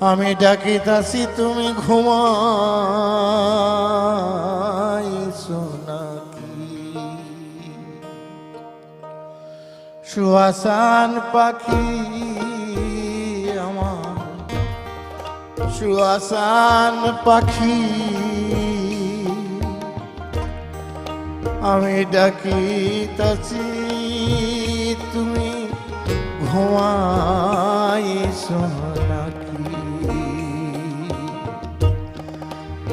আমি ডাকিতাছি তুমি ঘুমাইছো নাকি? সুহাসান পাখি আমার সুহাসান পাখি। আমি ডাকিতাছি তুমি ঘুমাইছো